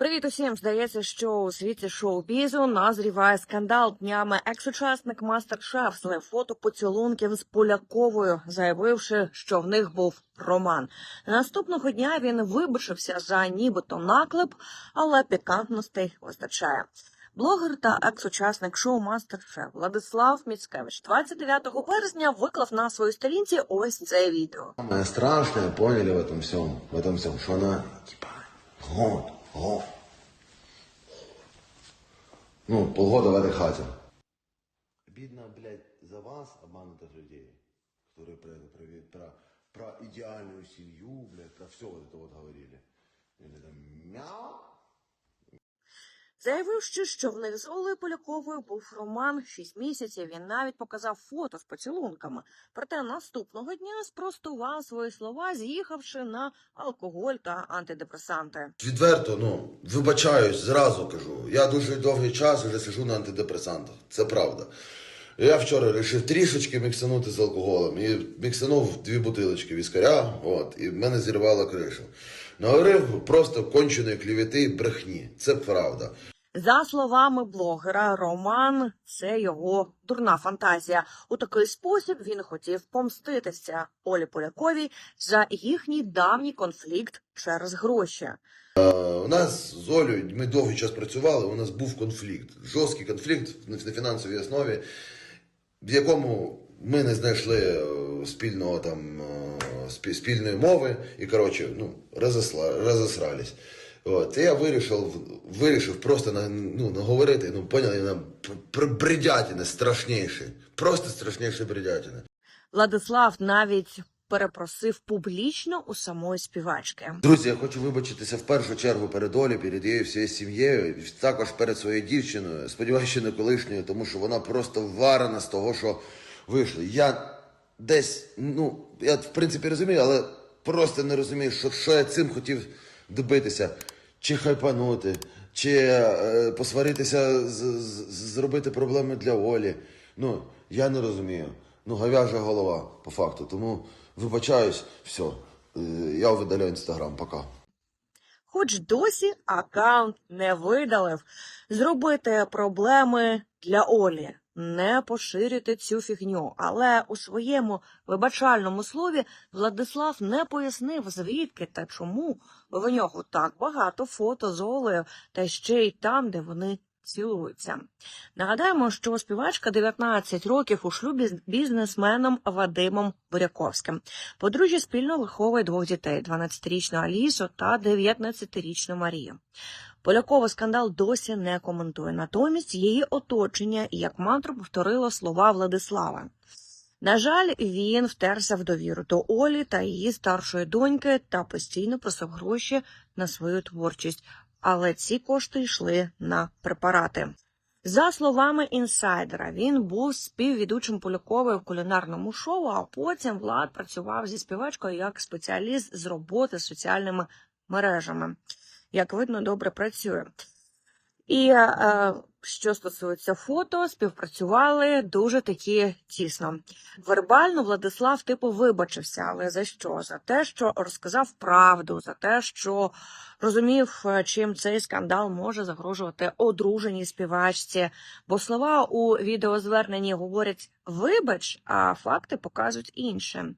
Привіт усім! Здається, що у світі шоу-бізу назріває скандал днями. Екс-учасник мастер-шеф злив фото поцілунків з Поляковою, заявивши, що в них був роман. Наступного дня він вибачився за нібито наклеп, але пікантностей вистачає. Блогер та екс-учасник шоу Мастер-шеф Владислав Міцкевич 29 березня виклав на своїй сторінці ось це відео. Самое страшное, поняли в этом всем, в этом всем, что она, типа, год, год. Ну, полгода в этой хате. Обидно, блядь, за вас, обманутых людей, которые про, это, про, про, про идеальную семью, блядь, про все вот это вот говорили. Или там, мяу. Заявив ще, що в них з Олею Поляковою був роман шість місяців. Він навіть показав фото з поцілунками. Проте наступного дня спростував свої слова, з'їхавши на алкоголь та антидепресанти. Відверто, ну, вибачаюсь, зразу кажу. Я дуже довгий час вже сижу на антидепресантах. Це правда. Я вчора вирішив трішечки міксанути з алкоголем і міксанув дві бутилочки віскаря, от, і в мене зірвало кришу. Наговорив просто конченої клівети і брехні. Це правда. За словами блогера, роман це його дурна фантазія. У такий спосіб він хотів помститися Олі Поляковій за їхній давній конфлікт через гроші. Е, У нас з Олею ми довгий час працювали, у нас був конфлікт. Жорсткий конфлікт на фінансовій основі, в якому ми не знайшли е, спільного там е, спільної мови і, коротше, ну, розосрались. От, і я вирішив, вирішив просто на, ну, наговорити, ну, поняли, на бредятини страшніші. Просто страшніші бредятини. Владислав навіть перепросив публічно у самої співачки. Друзі, я хочу вибачитися в першу чергу перед Олі, перед її всією сім'єю, також перед своєю дівчиною. Сподіваюся, не колишньою, тому що вона просто варена з того, що вийшло. Я десь, ну, я в принципі розумію, але просто не розумію, що, що я цим хотів добитися. Чи хайпанути, чи е, посваритися, з, з- зробити проблеми для Олі. Ну, я не розумію. Ну, говяжа голова, по факту. Тому вибачаюсь, все. Я видаляю інстаграм, пока. Хоч досі аккаунт не видалив. Зробити проблеми для Олі, не поширити цю фігню. Але у своєму вибачальному слові Владислав не пояснив, звідки та чому в нього так багато фото з Олею, та ще й там, де вони цілуються. Нагадаємо, що співачка 19 років у шлюбі з бізнесменом Вадимом Буряковським. Подружжя спільно виховує двох дітей: 12-річну Алісу та 19-річну Марію. Полякова скандал досі не коментує. Натомість її оточення як мантру повторило слова Владислава. На жаль, він втерся в довіру до Олі та її старшої доньки та постійно просив гроші на свою творчість, але ці кошти йшли на препарати. За словами інсайдера, він був співвідучим полюковою в кулінарному шоу, а потім Влад працював зі співачкою як спеціаліст з роботи з соціальними мережами. Як видно, добре працює. І е, що стосується фото, співпрацювали дуже такі тісно. Вербально Владислав типу вибачився, але за що? За те, що розказав правду, за те, що розумів, е, чим цей скандал може загрожувати одруженій співачці. Бо слова у відеозверненні говорять вибач, а факти показують інше.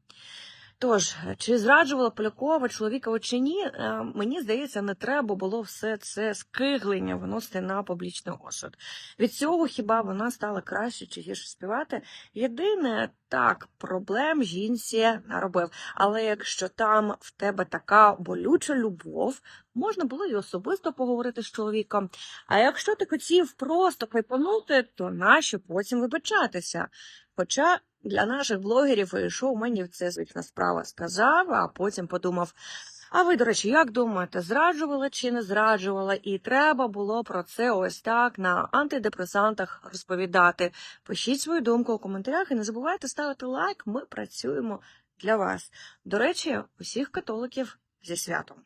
Тож, чи зраджувала Полякова чоловіка чи ні, е, мені здається, не треба було все це скиглення виносити на публічний осуд. Від цього хіба вона стала краще чи гірше співати? Єдине, так, проблем жінці наробив. Але якщо там в тебе така болюча любов, можна було й особисто поговорити з чоловіком. А якщо ти хотів просто хайпанути, то нащо потім вибачатися? Хоча для наших блогерів і шоуменів це звична справа сказав, а потім подумав. А ви, до речі, як думаєте, зраджувала чи не зраджувала? І треба було про це ось так на антидепресантах розповідати. Пишіть свою думку у коментарях і не забувайте ставити лайк. Ми працюємо для вас. До речі, усіх католиків зі святом.